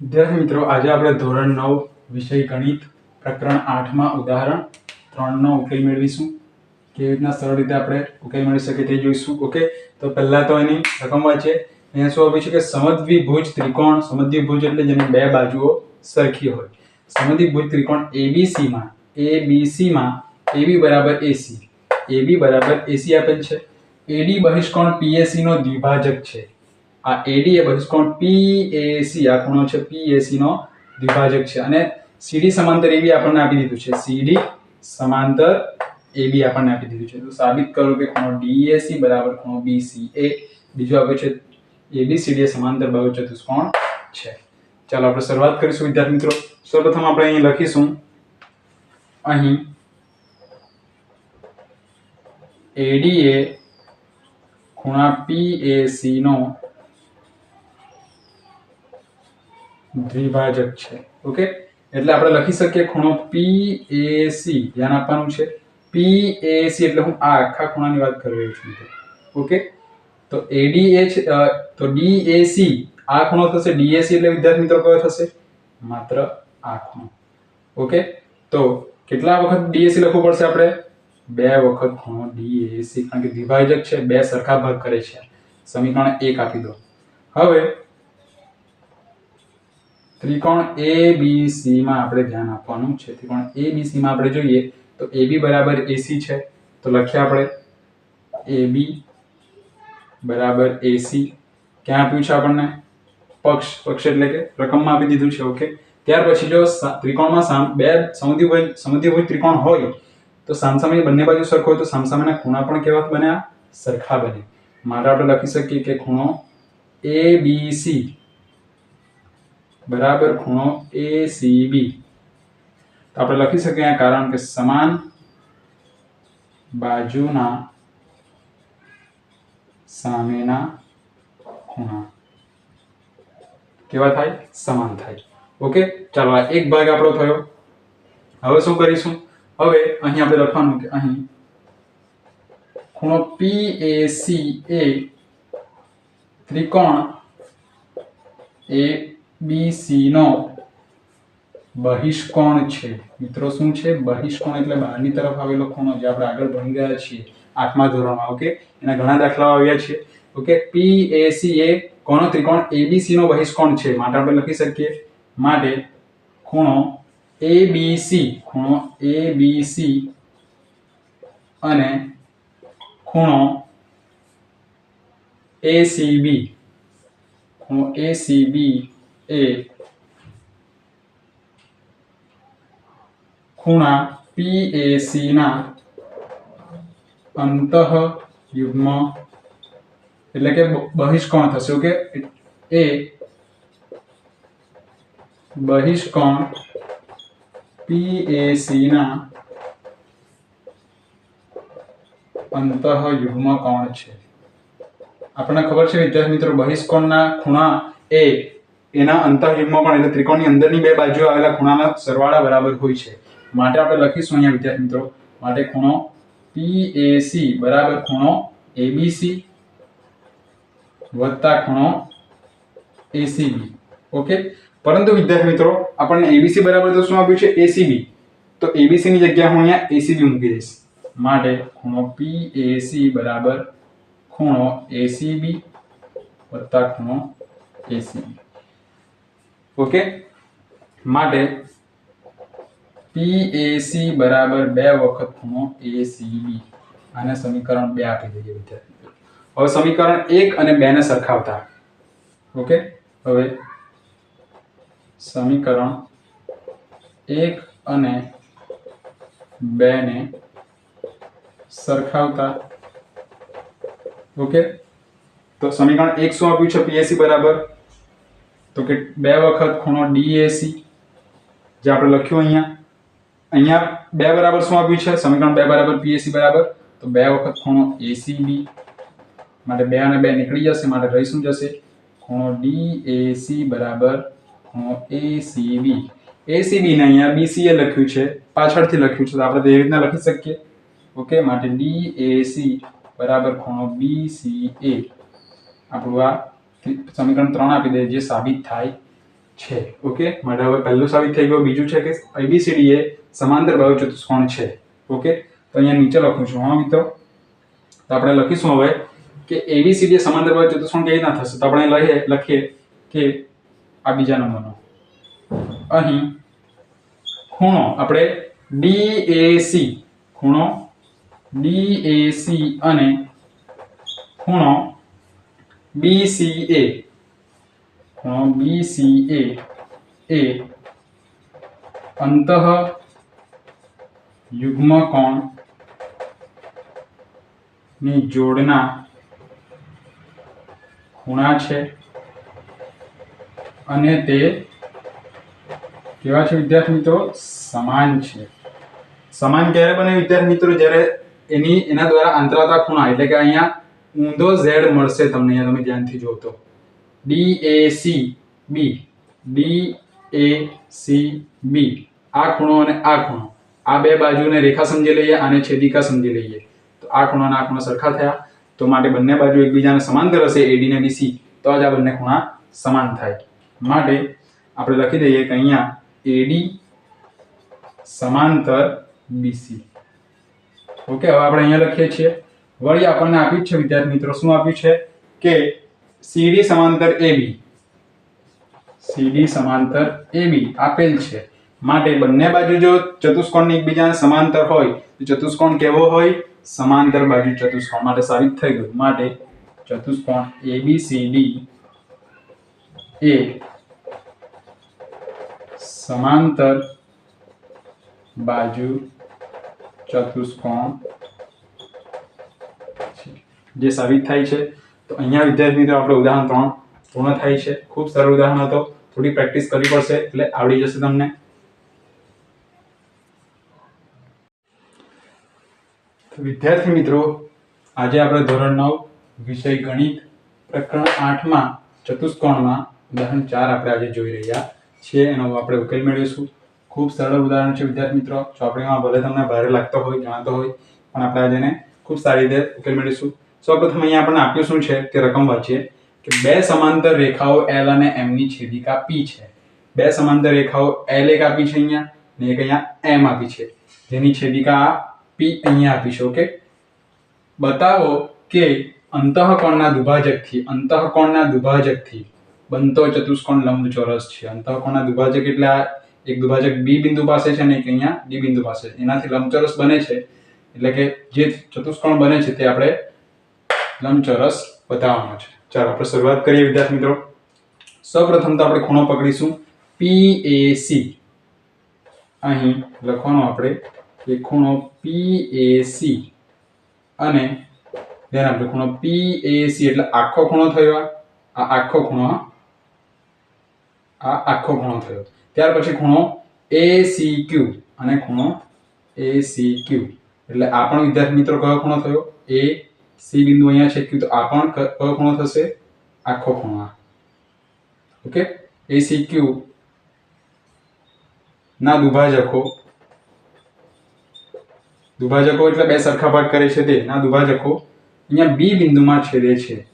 વિદ્યાર્થી મિત્રો, આજે આપણે ધોરણ નવ વિષય ગણિત પ્રકરણ આઠમાં ઉદાહરણ ત્રણનો ઉકેલ મેળવીશું. કેવી રીતના સરળ રીતે આપણે ઉકેલ મેળવી શકીએ તે જોઈશું. ઓકે તો પહેલાં તો એની રકમ છે. અહીંયા શું આપ્યું છે કે સમદ્વિભુજ ત્રિકોણ, સમદ્વિભુજ એટલે જેની બે બાજુઓ સરખી હોય. સમદ્વિભુજ ત્રિકોણ એબીસીમાં એબીસીમાં માં બરાબર એસી એબી બરાબર એસી આપેલ છે. એડી બહિષ્કોણ પીએસી નો દ્વિભાજક છે. આ એડી એ બહિષ્કોણ પીએસી આ ખૂણો છે પીએસી નો દ્વિભાજક છે. અને સીડી સમાંતર એબી આપણને આપી દીધું છે. સીડી સમાંતર એબી આપણને આપી દીધું છે. તો સાબિત કરો કે ખૂણો ડીએસી બરાબર ખૂણો BCA બીજું આપ્યું છે ABCD એ સમાંતર બાહુ ચતુષ્કોણ છે? ચાલો આપણે શરૂઆત કરીશું, વિદ્યાર્થી મિત્રો. સૌપ્રથમ આપણે અહીં લખીશું. અહીં એડીએ ખૂણા પીએસી નો દ્વિભાજક છે. ઓકે? એટલે આપણે લખી શકીએ ખૂણો પી એ સી ધ્યાન આપવાનું છે. PAC એટલે હું આ આખા ખૂણાની વાત કરી રહ્યો છું. ઓકે? તો એડી એ છે તો સી આ ખૂણો થશે ડીએસી એટલે વિદ્યાર્થી મિત્રો કયો થશે? માત્ર આ ખૂણો. ઓકે? તો કેટલા વખત ડીએસી લખવું પડશે આપણે? બે વખત ખૂણો ડીએસી કારણ કે દ્વિભાજક છે. બે સરખા ભાગ કરે છે. સમીકરણ એક આપી દો. હવે ત્રિકોણ ABC માં આપણે ધ્યાન આપવાનું છે. ત્રિકોણ ABC માં આપણે જોઈએ તો AB બરાબર એસી છે. તો લખીએ આપણે AB બરાબર એસી ક્યાં આપ્યું છે આપણને? પક્ષ. પક્ષ એટલે કે રકમમાં આપી દીધું છે. ઓકે. ત્યાર પછી જો ત્રિકોણમાં સામ, બે સમદ્વિભુજ સમદ્વિભુજ ત્રિકોણ હોય તો સામસામે બંને બાજુ સરખો હોય તો સામસામેના ખૂણા પણ કેવા બન્યા? સરખા બને. માટે આપણે લખી શકીએ કે ખૂણો ABC બરાબર ખૂણો ACB તો આપણે લખી શકીએ અહીંયા કારણ કે સમાન બાજુના સામેના ખૂણા કેવા થાય સમાન થાય ઓકે ચાલો આ એક ભાગ આપણો થયો હવે શું કરીશું હવે અહીં આપણે લખવાનું કે અહીં ખૂણો PAC એ ત્રિકોણ ABC નો બહિષ્કોણ છે. મિત્રો, શું છે? બહિષ્કોણ એટલે બહારની તરફ આવેલો ખૂણો જે આપણે આગળ ભણી ગયા છીએ આઠમા ધોરણમાં, ઓકે? એના ઘણા દાખલાઓ આવ્યા છે, ઓકે? પી એ કોનો ત્રિકોણ એબીસી નો બહિષ્કોણ છે. માટે આપણે લખી શકીએ માટે ખૂણો એબીસી ખૂણો ABC અને ખૂણો એસીબી ખૂણો ACB એ ખૂણા પીએસી ના અંતઃયુગ્મ એટલે કે બહિષ્કોણ થશે. ઓકે? એ બહિષ્કોણ પીએસી ના અંતઃયુગ્મ કોણ છે? આપણને ખબર છે, વિદ્યાર્થી મિત્રો, બહિષ્કોણના ખૂણા એ એના અંતઃયુગમાં પણ એટલે ત્રિકોણની અંદરની બે બાજુ આવેલા ખૂણાના સરવાળા બરાબર હોય છે. માટે આપણે લખીશું અહીંયા, વિદ્યાર્થી મિત્રો. માટે ખૂણો PAC બરાબર ખૂણો ABC વત્તા ખૂણો ACB ઓકે પરંતુ વિદ્યાર્થી મિત્રો, આપણને ABC બરાબર તો શું આપ્યું છે? ACB તો ABC ની જગ્યાએ હું અહીંયા ACB મૂકી દઈશ. માટે ખૂણો PAC બરાબર ખૂણો ACB વત્તા ખૂણો ACB ઓકે? માટે PAC બરાબર બે વખત ખૂણો ACB આને સમીકરણ બે આપી દઈએ વિદ્યાર્થી. હવે સમીકરણ એક અને બે ને સરખાવતા. ઓકે? હવે સમીકરણ એક અને બે ને સરખાવતા. ઓકે? તો સમીકરણ એક શું આપ્યું છે? પીએસી બરાબર? તો કે બે વખત ખૂણો ડીએસી જે આપણે લખ્યું અહીંયા. અહીંયા બે બરાબર શું આપ્યું છે? સમીકરણ બે બરાબર પીએસી બરાબર. તો બે વખત ખૂણો એસીબી માટે બે અને બે નીકળી જશે, માટે રહી શું જશે? ખૂણો ડીએસી બરાબર ખૂણો એસીબી એસીબીને અહીંયા બીસીએ લખ્યું છે, પાછળથી લખ્યું છે, તો આપણે તે રીતના લખી શકીએ. ઓકે, માટે ડીએસી બરાબર ખૂણો બીસીએ આપણું આ સમીકરણ ત્રણ આપી દે જે સાબિત થાય છે. ઓકે? માટે હવે પહેલું સાબિત થઈ ગયું, બીજું છે કે એબીસીડી એ સમાંતર બાજુ ચતુષ્કોણ છે. ઓકે? તો અહીંયા નીચે લખું છું, હા મિત્રો? તો આપણે લખીશું હવે કે એબીસીડી સમાંતર બાજુ ચતુષ્કોણ કેવી રીતના થશે. તો આપણે લઈએ, લખીએ કે આ બીજા નંબરનો. અહીં ખૂણો, આપણે ડીએસી ખૂણો ડીએસી અને ખૂણો BCA ખૂણો BCA એ અંતઃ યુગ્મ કોણની જોડના ખૂણા છે અને તે કેવા છે વિદ્યાર્થી મિત્રો? સમાન છે. સમાન ક્યારે બને વિદ્યાર્થી મિત્રો? જ્યારે એની, એના દ્વારા અંતરાતા ખૂણા, એટલે કે અહીંયા ઊંધો ઝેડ મળશે તમને અહીંયા તમે ધ્યાનથી જો તો D A C B D A C B આ ખૂણો અને આ ખૂણો. આ બે બાજુને રેખા સમજી લઈએ આને છેદિકા સમજી લઈએ. તો આ ખૂણો અને આ ખૂણો સરખા થયા. તો માટે બંને બાજુ એકબીજાને સમાંતર હશે એડી ને બીસી તો જ આ બંને ખૂણા સમાન થાય. માટે આપણે લખી દઈએ કે અહીંયા એડી સમાંતર બીસી ઓકે, હવે આપણે અહીંયા લખીએ છીએ. વળી આપણને આપ્યું છે, વિદ્યાર્થી મિત્રો, શું આપ્યું છે કે સીડી સમાંતર એબી સીડી સમાંતર એબી આપેલ છે. માટે બંને બાજુ જો ચતુષ્કોણ એકબીજાને સમાંતર હોય, તો ચતુષ્કોણ કેવો હોય? સમાંતર બાજુ ચતુષ્કોણ. માટે સાબિત થઈ ગયું. માટે ચતુષ્કોણ એબીસીડી એ સમાંતર બાજુ ચતુષ્કોણ. જે સાબિત થાય છે, તો અહીંયા વિદ્યાર્થી મિત્રો આપણે ઉદાહરણ ત્રણ પૂર્ણ થાય છે. ખૂબ સરળ ઉદાહરણ હતો. થોડી પ્રેક્ટિસ કરવી પડશે, એટલે આવડી જશે તમને. વિદ્યાર્થી મિત્રો, આજે આપણે ધોરણ નવ, વિષય ગણિત પ્રકરણ આઠમાં, ચતુષ્કોણમાં ઉદાહરણ ચાર આપણે આજે જોઈ રહ્યા છીએ. એનો આપણે ઉકેલ મેળવીશું. ખૂબ સરળ ઉદાહરણ છે વિદ્યાર્થી મિત્રો. ચોપડીમાં ભલે તમને ભારે લાગતો હોય, જાણતો હોય, પણ આપણે આજે ખૂબ સારી રીતે ઉકેલ મેળવીશું. સૌપ્રથમ અહીંયા આપણને આપ્યું શું છે તે રકમ વાંચીએ કે બે સમાંતર રેખાઓ એલ અને એમની છેદિકા પી છે. બે સમાંતર રેખાઓ એલ એક આપી છે અહીંયા ને એક અહીંયા એમ આપી છે. જેની છેદિકા પી અહીંયા આપી છે, ઓકે? બતાવો કે અંતઃકોણના દુભાજકથી અંતઃકોણના દુભાજકથી બનતો ચતુષ્કોણ લંબચોરસ છે. અંતઃકોણના દુભાજક એટલે આ એક દુભાજક બી બિંદુ પાસે છે ને એક અહીંયા ડી બિંદુ પાસે. એનાથી લંબચોરસ બને છે. એટલે કે જે ચતુષ્કોણ બને છે તે આપણે લંબચોરસ બતાવવાનો છે. ચાલો આપણે શરૂઆત કરીએ વિદ્યાર્થી મિત્રો. સૌપ્રથમ તો આપણે ખૂણો પકડીશું. પી એ અહીં લખવાનો આપણે એ ખૂણો પી એ અને ધ્યાન આપણે ખૂણો પી એ એટલે આખો ખૂણો થયો આ. આખો ખૂણો આ આખો ખૂણો થયો. ત્યાર પછી ખૂણો એ સી ક્યુ અને ખૂણો એ સી ક્યુ એટલે આ પણ વિદ્યાર્થી મિત્રો કયો ખૂણો થયો? એ સી બિંદુ અહીંયા છે ક્યુ તો આ પણ ક- ખૂણો થશે, આખો ખૂણો આ. ઓકે? એ સી ક્યુ ના દુભાજકો. દુભાજકો એટલે બે સરખા ભાગ કરે છે તે, ના દુભાજકો. અહીંયા બી બિંદુમાં છેદે છે.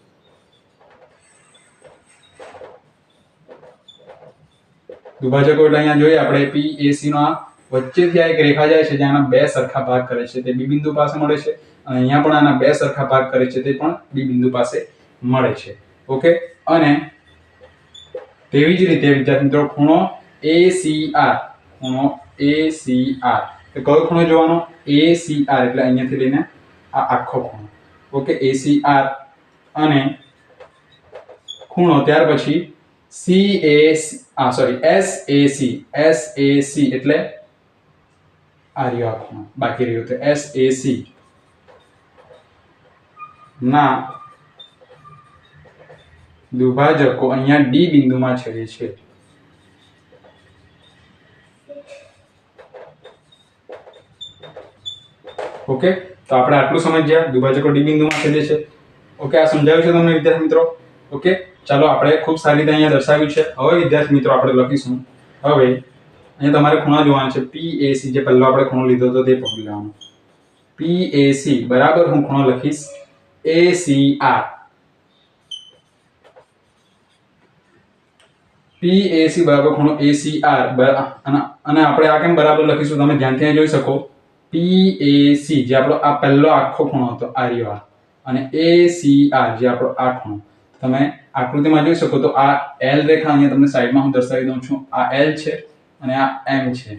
દુભાજકો એટલે અહીંયા જોઈએ આપણે પી એ સી નો આ વચ્ચેથી આ એક રેખા જાય છે, જ્યાં બે સરખા ભાગ કરે છે. તે બી બિંદુ પાસે મળે છે. અહીંયા પણ આના બે સરખા ભાગ કરે છે તે પણ બી બિંદુ પાસે મળે છે. ઓકે અને તેવી જ રીતે વિદ્યાર્થી મિત્રો ખૂણો એ સી આર ખૂણો એ સી આર કયો ખૂણો જોવાનો? એ સી આર એટલે અહીંયાથી લઈને આ આખો ખૂણો. ઓકે એ સી આર અને ખૂણો ત્યાર પછી સી એ આ sorry S A C S A C એટલે આ રહ્યો આ ખૂણો. બાકી રહ્યું તો એસ એ સી ના. દુભાજકો અહીંયા ડી બિંદુમાં છેદે છે. ઓકે? તો આપણે આટલું સમજ્યા. દુભાજકો ડી બિંદુમાં છેદે છે. ઓકે, આ સમજાવ્યું છે તમને, વિદ્યાર્થી મિત્રો? ઓકે? ચાલો, આપણે ખૂબ સારી રીતે અહીંયા દર્શાવ્યું છે. હવે, વિદ્યાર્થી મિત્રો, આપણે લખીશું. હવે, અહીંયા તમારે ખૂણા જોવાના છે. પી એ સી જે પહેલો આપણે ખૂણો લીધો હતો, તે પકડી લેવાનો પી એ બરાબર હું ખૂણો લખીશ. એ પીએસી બરાબર ખૂણો એસીઆર અને આપણે આ કેમ બરાબર લખીશું? તમે ધ્યાનથી જોઈ શકો. પી એસી જે આપણો આ પહેલો આખો ખૂણો હતો, આ રહ્યો આ. અને એસીઆર જે આપણો આ ખૂણો. તમે આકૃતિમાં જોઈ શકો તો આ એલ રેખા અહીંયા તમને સાઈડમાં હું દર્શાવી દઉં છું. આ એલ છે અને આ એમ છે.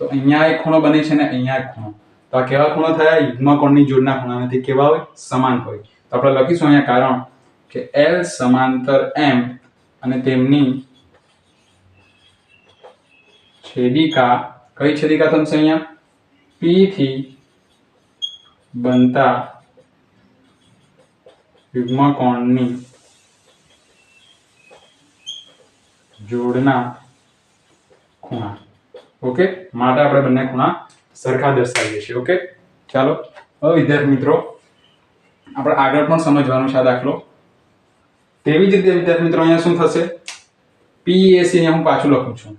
તો અહીંયા એક ખૂણો બને છે ને અહીંયા એક ખૂણો. તો આ કેવા ખૂણા થયા? યુગ્મ કોણની જોડના ખૂણા નથી કેવા હોય? સમાન હોય. તો આપણે લખીશું અહીંયા કારણ કે એલ સમાંતર એમ અને તેમની છેદિકા, કઈ છેદિકા થશે અહીંયા? પી થી બનતા યુગ્મ કોણની જોડના ખૂણા. ઓકે? માટે આપણે બંને ખૂણા સરખા દર્શાવીએ છીએ ઓકે ચાલો, હવે વિદ્યાર્થી મિત્રો, આપણે આગળ પણ સમજવાનો છે આ દાખલો. તેવી જ રીતે વિદ્યાર્થી મિત્રો, અહીંયા શું થશે? પીએસી અહીંયા હું પાછું લખું છું.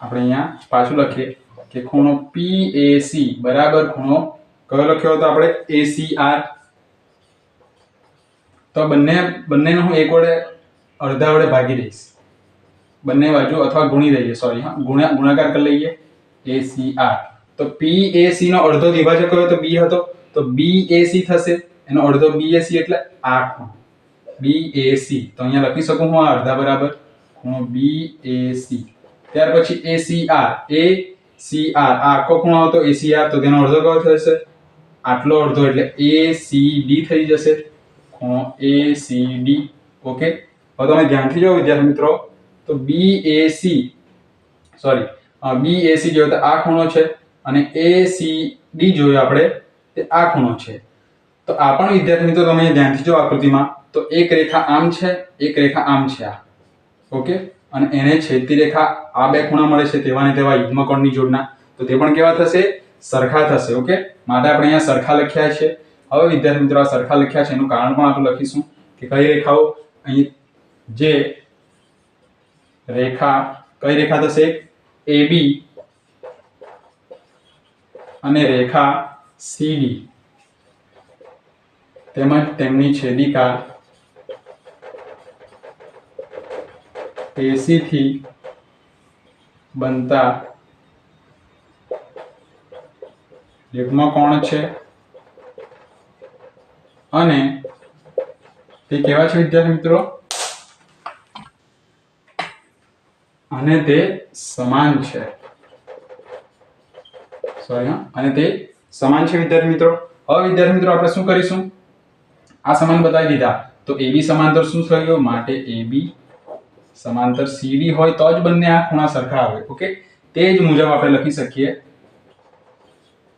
આપણે અહીંયા પાછું લખીએ કે ખૂણો પીએસી બરાબર ખૂણો કયો લખ્યો હતો આપણે? એસીઆર તો બંને, બંનેનો હું એક વડે, અડધા વડે ભાગી દઈશ. બંને બાજુ અથવા ગુણી દઈએ સોરી હા, ગુણ્યા, ગુણાકાર કરી લઈએ. એ સી આર તો પી એ સી નો અડધો વિભાજક કયો? તો બી હતો. તો બી એ સી થશે. એનો અડધો બી એ સી એટલે આ ખૂણો. બી એ સી તો અહીંયા લખી શકું હું આ અડધા બરાબર? ખૂણો બી એ સી ત્યાર પછી A C R A C R આ આખો ખૂણો હતો એ સી આર તો તેનો અડધો કયો થશે? આટલો અડધો એટલે એ સી ડી થઈ જશે. ખૂણો એ સી ડી ઓકે? હવે તમે ધ્યાનથી જો વિદ્યાર્થી મિત્રો. તો B A C sorry B A C જોયો તો આ ખૂણો છે અને એ સી ડી જોયો આપણે તે આ ખૂણો છે. તો આ પણ વિદ્યાર્થી મિત્રો તમે ધ્યાનથી જો આકૃતિમાં, તો એક રેખા આમ છે, એક રેખા આમ છે આ. ઓકે અને એને છેદતી રેખા આ બે ખૂણા મળે છે તેવા ને તેવા યુગ્મકોણની જોડના. તો તે પણ કેવા થશે? સરખા થશે ઓકે માટે આપણે અહીંયા સરખા લખ્યા છે. હવે વિદ્યાર્થી મિત્રો આ સરખા લખ્યા છે, એનું કારણ પણ આપણે લખીશું કે કઈ રેખાઓ અહીં જે રેખા, કઈ રેખા થશે? એ બી અને રેખા સીડી તેમજ તેમની છેદિકા એસી થી બનતા યુગ્મ કોણ છે? અને તે કેવા છે વિદ્યાર્થી મિત્રો? અને તે સમાન છે. સોરી હા. અને તે સમાન છે વિદ્યાર્થી મિત્રો? હવે વિદ્યાર્થી મિત્રો આપણે શું કરીશું? આ સમાન બતાવી દીધા. તો AB સમાંતર શું થયું? માટે AB સમાંતર CD હોય તો જ બંને આ ખૂણા સરખા આવે. ઓકે તે જ મુજબ આપણે લખી શકીએ.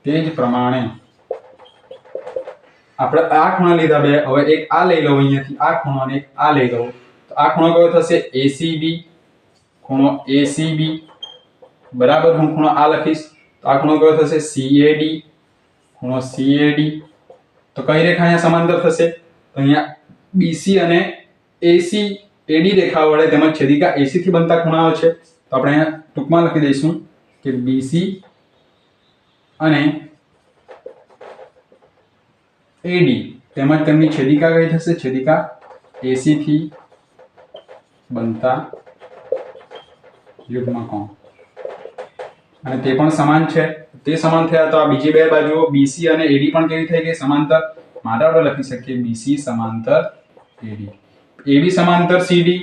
તે જ પ્રમાણે આપણે આ ખૂણા લીધા બે. હવે એક આ લઈ લઉં અહીંયાથી. આ ખૂણો અને આ લઈ લઉં. તો આ ખૂણો કયો થશે? ACB ખૂણો ACB બરાબર હું ખૂણો આ લખીશ, તો આ ખૂણો કયો થશે? સીએડી ખૂણો CAD તો કઈ રેખા અહીંયા સમાંતર થશે? તો અહીંયા બીસી અને એસી એડી રેખા વડે તેમજ છેદિકા એસીથી બનતા ખૂણાઓ છે. તો આપણે અહીંયા ટૂંકમાં લખી દઈશું કે બીસી અને એડી તેમજ તેમની છેદિકા કઈ થશે? છેદિકા એસીથી બનતા યુગ્મ કોણ? અને તે પણ સમાન છે. તે સમાન થયા તો આ બીજી બે બાજુઓ બીસી અને એડી પણ કેવી થઈ ગઈ? સમાંતર. માટે આપણે લખી શકીએ. બીસી સમાંતર એડી એબી સમાંતર સીડી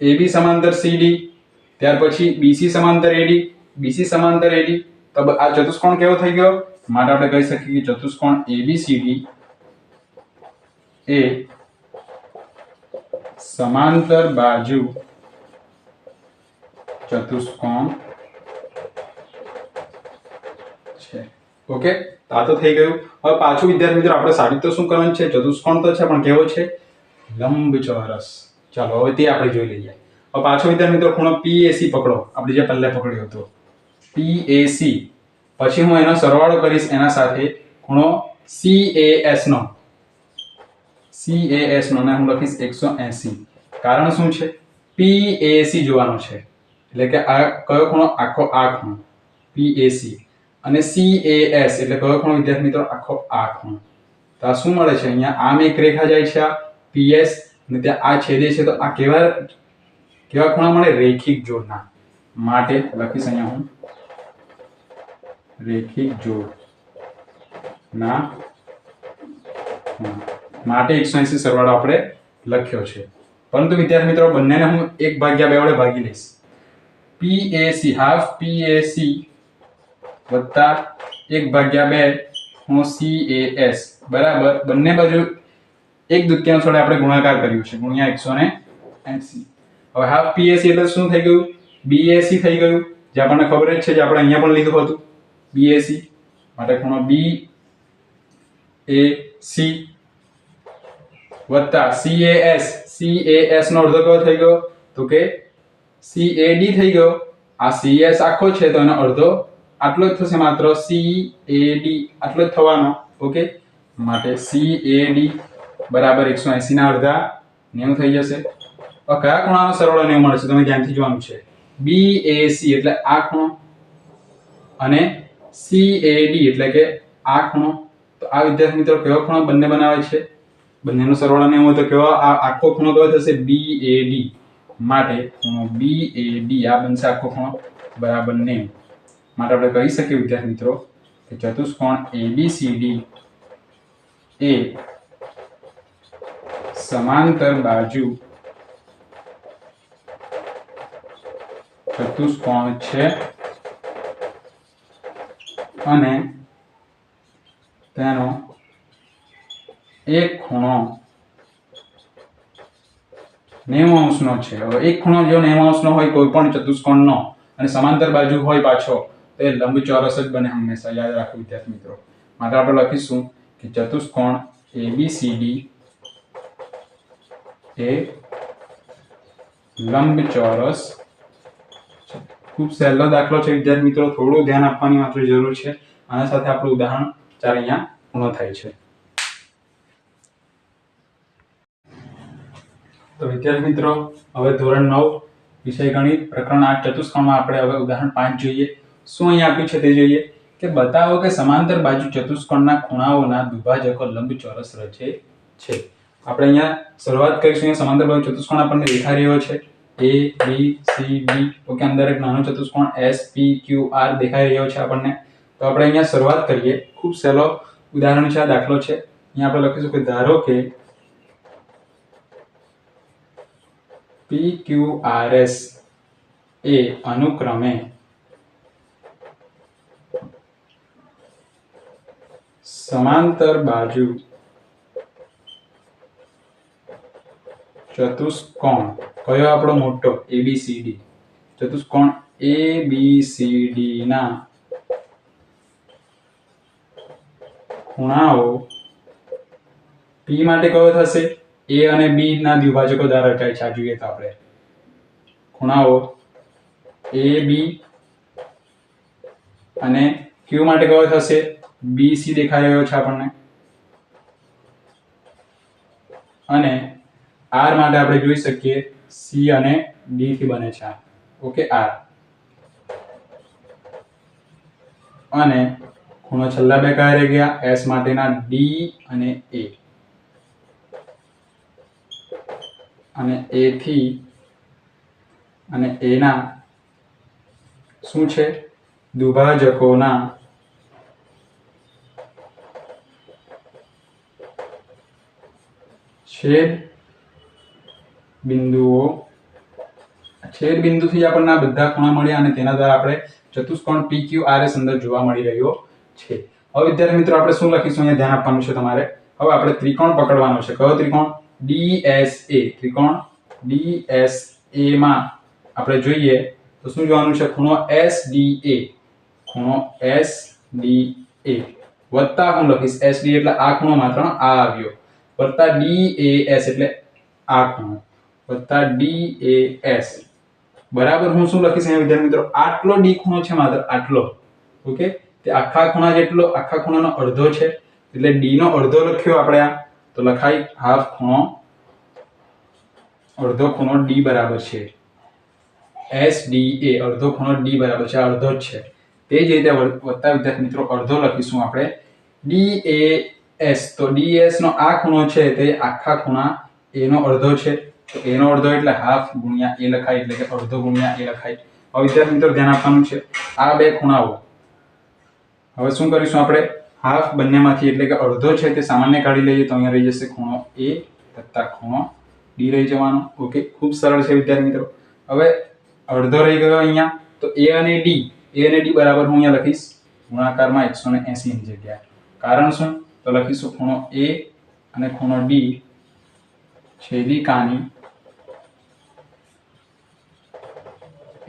એબી સમાંતર સીડી ત્યાર પછી બીસી સમાંતર એડી બીસી સમાંતર એડી તો આ ચતુષ્કોણ કેવો થઈ ગયો? માટે આપણે કહી શકીએ કે ચતુષ્કોણ એબીસીડી એ સમાંતર બાજુ ચતુષ્કોણ છે ઓકે આ તો થઈ ગયું. હવે પાછું વિદ્યાર્થી મિત્રો, આપણે સાબિત તો શું કરવાનું છે? ચતુષ્કોણ તો છે, પણ કેવો છે? લંબચોરસ. ચાલો, હવે તે આપણે જોઈ લઈએ. હવે પાછો વિદ્યાર્થી મિત્રો, ખૂણો પીએસી પકડો. આપણે જે પહેલા પકડ્યો હતો. પીએસી પછી હું એનો સરવાળો કરીશ એના સાથે. ખૂણો સીએએસ નો. સીએએસ નો હું લખીશ 180 કારણ શું છે? પીએસી જોવાનું છે. એટલે કે આ કયો ખૂણો? આખો આ ખૂણો. પીએસી અને સીએએસ એટલે કયો ખૂણો? વિદ્યાર્થી મિત્રો, આખો આ ખૂણો. તો આ શું મળે છે? અહીંયા આમ એક રેખા જાય છે, આ પીએસ અને ત્યાં આ છેદે છે. તો આ કેવા કેવા ખૂણા મળે? રેખિક જોડના. માટે લખીશ અહીંયા હું. રેખિક જોડ ના. માટે એકસો એસી સરવાળો આપણે લખ્યો છે. પરંતુ વિદ્યાર્થી મિત્રો, બંનેને હું એક ભાગ્યા બે વડે ભાગી લઈશ. P A C half P A C વત્તા એક ભાગ્યા બે, હું સી એ એસ બરાબર? બંને બાજુ એક દુત્યાંશ વડે આપણે ગુણાકાર કર્યું છે. ગુણ્યા એકસો ને એસી. હવે હાફ પીએસસી એટલે શું થઈ ગયું? બીએસસી થઈ ગયું. જે આપણને ખબર જ છે જે આપણે અહીંયા પણ લીધું હતું. બીએસી માટે ખૂણો બી એ સી વત્તા સીએએસ સીએએસ નો અડધો કયો થઈ ગયો? તો કે સીએડી થઈ ગયો. આ સી એસ આખો છે તો એનો અડધો આટલો જ થશે માત્ર. સી એ ડી આટલો જ થવાનો. ઓકે? માટે સીએડી બરાબર એકસો એસી ના અડધા નેવું થઈ જશે. હવે કયા ખૂણાનો સરવાળો નેવું મળશે તમે ધ્યાનથી જોવાનું છે. બી એ સી એટલે આ ખૂણો અને સી એ ડી એટલે કે આ ખૂણો. તો આ વિદ્યાર્થી મિત્રો કયો ખૂણો બંને બનાવે છે? બંનેનો સરવાળો નેવું તો કયો? આ આખો ખૂણો કયો થશે? બી એ ડી માટે ખૂણો બી એ ડી આ બનશે આખો ખૂણો બરાબર નેવું માટે આપણે કહી શકીએ, વિદ્યાર્થી મિત્રો, કે ચતુષ્કોણ એ બી સી ડી એ સમાંતર બાજુ ચતુષ્કોણ છે અને તેનો એક ખૂણો નેવું છે. હવે એક ખૂણો જો નેવું હોય, કોઈ પણ ચતુષ્કોણનો, અને સમાંતર બાજુ હોય પાછો, તો એ લંબચોરસ જ બને હંમેશા. યાદ રાખો વિદ્યાર્થી મિત્રો. માટે આપણે લખીશું કે ચતુષ્કોણ એબીસીડી એ લંબચોરસ ચોરસ ખૂબ સહેલો દાખલો છે વિદ્યાર્થી મિત્રો. થોડું ધ્યાન આપવાની માત્ર જરૂર છે. આના સાથે આપણું ઉદાહરણ ચાર અહીંયા પૂર્ણ થાય છે. તો વિદ્યાર્થી મિત્રો, હવે ધોરણ નવ, વિષય ગણિત, પ્રકરણ આઠ, ચતુષ્કોણમાં આપણે હવે ઉદાહરણ પાંચ જોઈએ. શું અહીંયા આપ્યું છે તે જોઈએ. કે બતાવો કે સમાંતર બાજુ ચતુષ્કોણના ખૂણાઓના દુભાજકો લંબચોરસ રચે છે. આપણે અહીંયા શરૂઆત કરીશું. સમાંતર બાજુ ચતુષ્કોણ આપણને દેખાઈ રહ્યો છે. A B C D okay, અંદર એક નાનો ચતુષ્કોણ એસ પી ક્યુ આર દેખાઈ રહ્યો છે આપણને. તો આપણે અહીંયા શરૂઆત કરીએ. ખૂબ સહેલો ઉદાહરણ છે, આ દાખલો છે. અહીંયા આપણે લખીશું કે ધારો કે પી ક્યુ આર એસ એ અનુક્રમે સમાંતર બાજુ ચતુષ્કોણ. કયો આપણો મોટો? એબીસીડી ચતુષ્કોણ એબીસીડી ના ખૂણાઓ પી માટે કયો થશે? એ અને બી ના દ્વિભાજકો દ્વારા રચાય છે. આ જોઈએ તો આપણે. ખૂણાઓ એ, બી અને ક્યુ માટે કયો થશે? બી, સી દેખાઈ રહ્યો છે આપણને. અને આર માટે આપણે જોઈ શકીએ, સી અને ડી થી બને છે ઓકે, આર. અને ખૂણો છેલ્લા બે કયા રહી ગયા. એસ માટેના ડી અને એ. અને એ થી અને એના શું છે? દુભાજકોના છેદ બિંદુઓ. છેદ બિંદુથી આપણને આ બધા ખૂણા મળ્યા અને તેના દ્વારા આપણે ચતુષ્કોણ પી ક્યુ આર એસ અંદર જોવા મળી રહ્યો છે. હવે વિદ્યાર્થી મિત્રો, આપણે શું લખીશું? અહીંયા ધ્યાન આપવાનું છે તમારે. હવે આપણે ત્રિકોણ પકડવાનો છે. કયો ત્રિકોણ? ડી એસ એ, ત્રિકોણ ડી એસ એ માં આપણે જોઈએ તો શું જોવાનું છે? ખૂણો એસ ડી એ, ખૂણો એસ ડી એ. વત્તા હું લખીશ, એસ ડી એટલે આ ખૂણો માત્ર આ આવ્યો. વત્તા ડી એ એસ એટલે આ ખૂણો. વત્તા ડી એ એસ. બરાબર હું શું લખીશ અહીંયા વિદ્યાર્થી મિત્રો? આટલો ડી ખૂણો છે માત્ર, આટલો. ઓકે? તે આખા ખૂણા જેટલો, આખા ખૂણાનો અડધો છે. એટલે ડી નો અડધો લખ્યો આપણે આ. તો લખાય હાફ ખૂણો, અડધો ખૂણો ડી બરાબર છે. એસ ડી એ અડધો ખૂણો ડી બરાબર છે. અડધો જ છે. તે જ રીતે વધતા વિદ્યાર્થી મિત્રો, અડધો લખીશું આપણે. ડી એ એસ તો ડી એસ નો આ ખૂણો છે તે આખા ખૂણા એનો અડધો છે. તો એનો અડધો એટલે હાફ ગુણ્યા એ લખાય એટલે કે અડધો ગુણ્યા એ લખાય. હવે વિદ્યાર્થી મિત્રો, ધ્યાન આપવાનું છે. આ બે ખૂણાઓ. હવે શું કરીશું આપણે? હાફ બંનેમાંથી એટલે કે અડધો છે તે સામાન્ય કાઢી લઈએ તો અહીંયા રહી જશે ખૂણો એ વત્તા ખૂણો ડી રહી જવાનો. ઓકે ખૂબ સરળ છે વિદ્યાર્થી મિત્રો. હવે અડધો રહી ગયો અહીંયા, તો એ અને ડી એ અને ડી બરાબર હું અહીંયા લખીશ. ગુણાકારમાં એકસો ને એંસીની જગ્યાએ. કારણ શું? તો લખીશું ખૂણો એ અને ખૂણો ડી છેદિકાની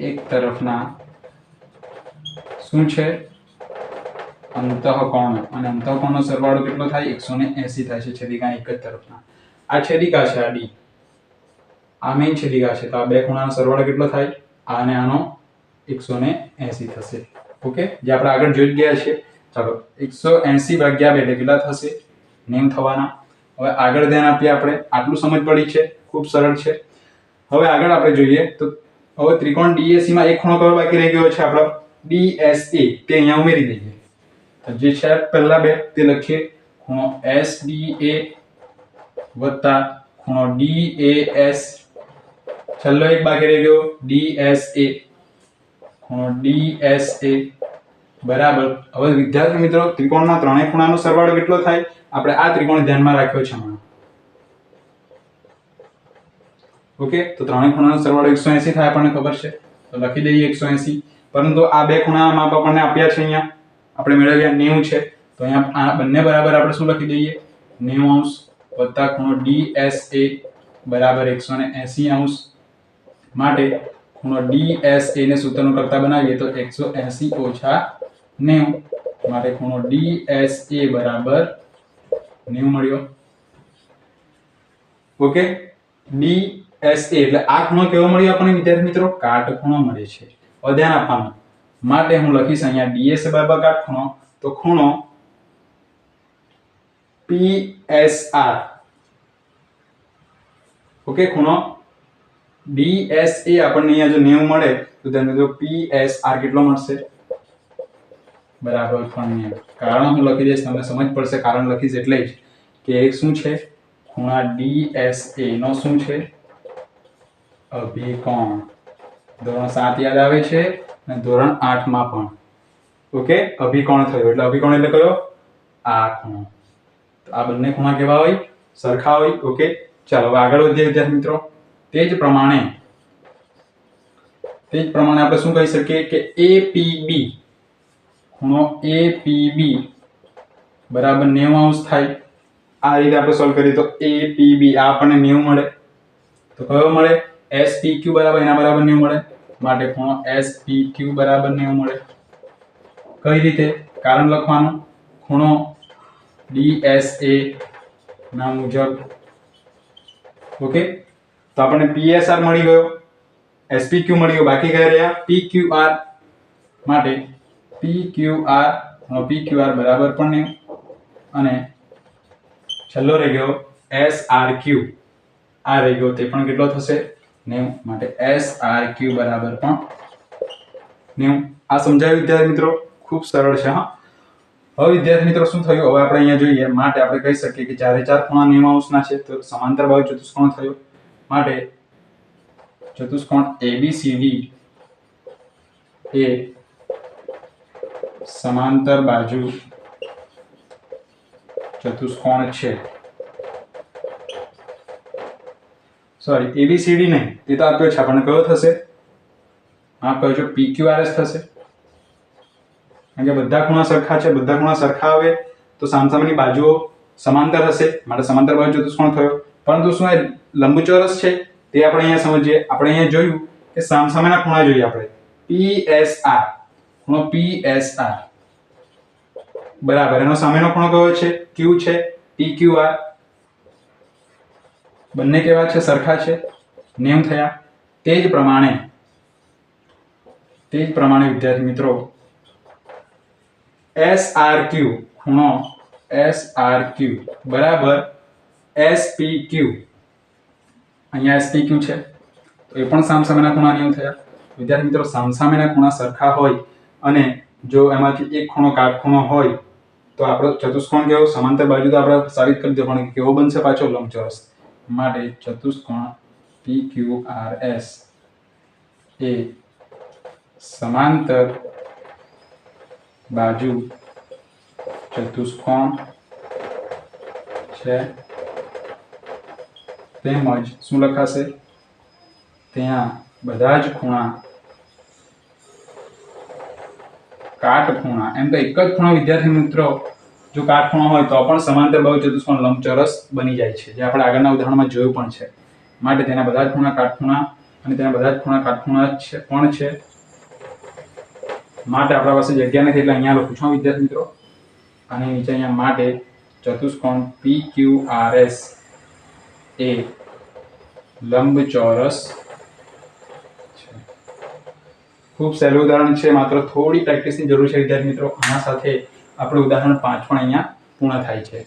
એક તરફના શું છે? અંતઃકોણ અને અંતઃકોણનો સરવાળો કેટલો થાય? એકસો ને એસી થાય છે છેદિકા એક જ તરફના. આ છેદિકા છે, આ ડી આ મેઇન છેદિકા છે. તો આ બે ખૂણાનો સરવાળો કેટલો થાય? આ અને આનો એકસો ને એસી થશે. ઓકે? જે આપણે આગળ જોઈ ગયા છે. ચાલો, એકસો એસી ભાગ્યા બે એટલે કેટલા થશે? નેમ થવાના. હવે આગળ ધ્યાન આપીએ આપણે. આટલું સમજ પડી છે. ખૂબ સરળ છે. હવે આગળ આપણે જોઈએ તો હવે ત્રિકોણ ડીએસસીમાં એક ખૂણો કયો બાકી રહી ગયો છે આપણો? ડીએસએ તે અહીંયા ઉમેરી દઈએ. જે છે, પહેલા બે તે લખીએ. ખૂણો એ વત્તા ખૂણો એસ છેલ્લો એક બાકી રહી ગયો ડી એસ એ ખૂણો એ બરાબર. હવે વિદ્યાર્થી મિત્રો, ત્રિકોણના ત્રણેય ખૂણાનો સરવાળો કેટલો થાય? આપણે આ ત્રિકોણ ધ્યાનમાં રાખ્યો છે હમણાં. ઓકે? તો ત્રણેય ખૂણાનો સરવાળો એકસો એસી થાય આપણને ખબર છે. તો લખી દઈએ એકસો એસી. પરંતુ આ બે ખૂણાના માપ આપણને આપ્યા છે અહીંયા. આપણે મેળવ્યા નેવું છે, તો અહીંયા આ બંને બરાબર આપણે શું લખી દઈએ? નેવું અંશ વત્તા ખૂણો ડી એસ એ બરાબર એકસો ને એસી અંશ માટે ખૂણો ડી એસ એ ને સૂત્રનું કરતા બનાવીએ તો એકસો એસી ઓછા નેવું માટે ખૂણો ડી એસ એ બરાબર નેવું મળ્યો. ઓકે? ડી એસ એ એટલે આ ખૂણો કેવો મળ્યો આપણને વિદ્યાર્થી મિત્રો? કાટખૂણો મળે છે. ધ્યાન આપવાનું. માટે હું લખીશ અહીંયા ડીએસ બરાબર કાટખૂણો તો ખૂણો પી એસ આર ઓકે, ખૂણો ડી એસ એ આપણને અહીંયા જો 90 મળે, તો તેને જો પી કેટલો મળશે? બરાબર, પણ 90 કારણ હું લખી દઈશ, તમને સમજ પડશે, કારણ લખીશ એટલે જ કે શું છે? ખૂણા ડી એસ એ નો શું છે? અભિકોણ. ધોરણ સાત યાદ આવે છે? અને ધોરણ આઠમાં પણ. ઓકે? અભિકોણ થયો. એટલે અભિકોણ એટલે કયો? આ ખૂણો. તો આ બંને ખૂણા કેવા હોય? સરખા હોય. ઓકે? ચાલો આગળ વધીએ વિદ્યાર્થી મિત્રો. તે જ પ્રમાણે, તે જ પ્રમાણે આપણે શું કહી શકીએ કે એપીબી ખૂણો એપીબી બરાબર 90 અંશ થાય. આ રીતે આપણે સોલ્વ કરીએ તો એપીબી આ આપણને 90 મળે. તો કયો મળે? એસ પી ક્યુ બરાબર, એના બરાબર 90 મળે. માટે ખૂણો એસપીક્યુ બરાબર 90 મળે. કઈ રીતે? કારણ લખવાનું. ખૂણો ડી એસ એ ના મુજબ. ઓકે તો આપણને પીએસઆર મળી ગયો. એસપી ક્યુ મળી ગયો. બાકી કયા રહ્યા? પી ક્યુ આર માટે P Q R P Q R બરાબર પણ 90 અને છેલ્લો રહી ગયો એસ આર ક્યુ આ રહી ગયો. તે પણ કેટલો થશે? 90 માટે એસઆરક્યુ બરાબર પણ 90 આ સમજાયું વિદ્યાર્થી મિત્રો? ખૂબ સરળ છે, હા. હવે વિદ્યાર્થી મિત્રો, શું થયું? હવે આપણે અહીંયા જોઈએ. માટે આપણે કહી શકીએ કે ચારે ચાર ખૂણા 90 અંશના છે. તો સમાંતર બાજુ ચતુષ્કોણ થયો. માટે ચતુષ્કોણ એબીસીડી એ સમાંતર બાજુ ચતુષ્કોણ છે. સોરી એબીસીડી નહીં. એ તો આપ્યો છે આપણને કયો થશે? માફ કરજો પીક્યુઆરએસ થશે. કારણ કે બધા ખૂણા સરખા છે, બધા ખૂણા સરખા આવે, તો સામસામેની બાજુઓ સમાંતર હશે. માટે સમાંતર બાજુ ચતુષ્કોણ થયો? પરંતુ શું એ લંબચોરસ છે? તે આપણે અહીંયા સમજીએ. આપણે અહીંયા જોયું કે સામસામેના ખૂણા જોઈએ આપણે. PSR ખૂણો PSR બરાબર. એનો સામેનો ખૂણો કયો છે? Q છે. PQR બંને કેવા છે? સરખા છે? નેમ થયા. તે જ પ્રમાણે, તે જ પ્રમાણે વિદ્યાર્થી મિત્રો SRQ ખૂણો SRQ બરાબર SPQ અહીંયા SPQ છે. તો એ પણ સામસામેના ખૂણા નિયમ થયા. વિદ્યાર્થી મિત્રો, સામસામેના ખૂણા સરખા હોય અને જો એમાંથી એક ખૂણો કાટખૂણો હોય, તો આપણો ચતુષ્કોણ કેવો? સમાંતર બાજુ તો આપણે સાબિત કરી દે, પણ કેવો બનશે પાછો? લંબચોરસ. માટે ચતુષ્કોણ પી ક્યુ આર એસ એ સમાંતર બાજુ ચતુષ્કોણ છે. તેમજ શું લખાશે? ત્યાં બધા જ ખૂણા કાટખૂણા. એમ તો એક જ ખૂણો વિદ્યાર્થી મિત્રો જો કાટખૂણો હોય તો પણ સમાંતર બહુ ચતુષ્કોણ લંબચોરસ બની જાય છે, જે આપણે આગળના ઉદાહરણમાં જોયું પણ છે. માટે તેના બધા જ ખૂણા કાટખૂણા અને તેના બધા જ ખૂણા કાટખૂણા છે, પણ છે. માટે આપણા પાસે જગ્યા નથી, એટલે અહીંયા લખું છું, વિદ્યાર્થી મિત્રો. અને નીચે અહીંયા માટે ચતુષ્કોણ પી ક્યુ આર એસ એ લંબચોરસ ખૂબ સહેલું ઉદાહરણ છે, માત્ર થોડી પ્રેક્ટિસની જરૂર છે, વિદ્યાર્થી મિત્રો. આના સાથે આપણું ઉદાહરણ પાંચ પણ અહીંયા પૂર્ણ થાય છે.